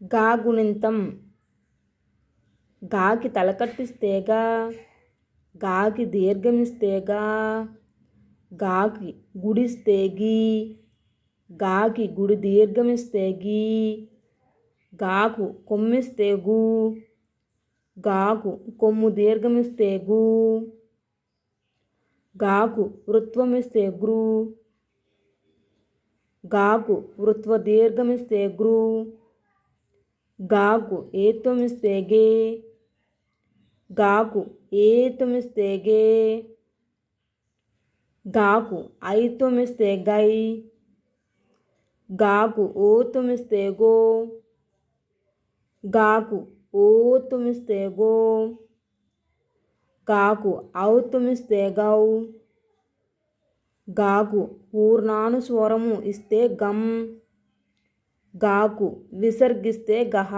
గా గుణింతం గాకి తలకట్టిస్తేగా గాకి దీర్ఘమిస్తేగా గాకి గుడిస్తే గీ గాకి గుడి దీర్ఘమిస్తే గీ గాకు కొమ్మిస్తేగు గాకు కొమ్ము దీర్ఘమిస్తేగు గాకు వృత్వమిస్తే గాకు వృత్వ దీర్ఘమిస్తే గృ గాకు ఏత్వమిస్తే గే గాకు ఏత్వమిస్తే గే గాకు తుమిస్తే గై గాకు ఓత్వమిస్తే గో గాకు ఓత్వమిస్తే గో గాకు ఔత్వమిస్తే గౌ గాకు పూర్ణానుస్వరము ఇస్తే గమ్. గాకు విసర్గిస్తే గహ.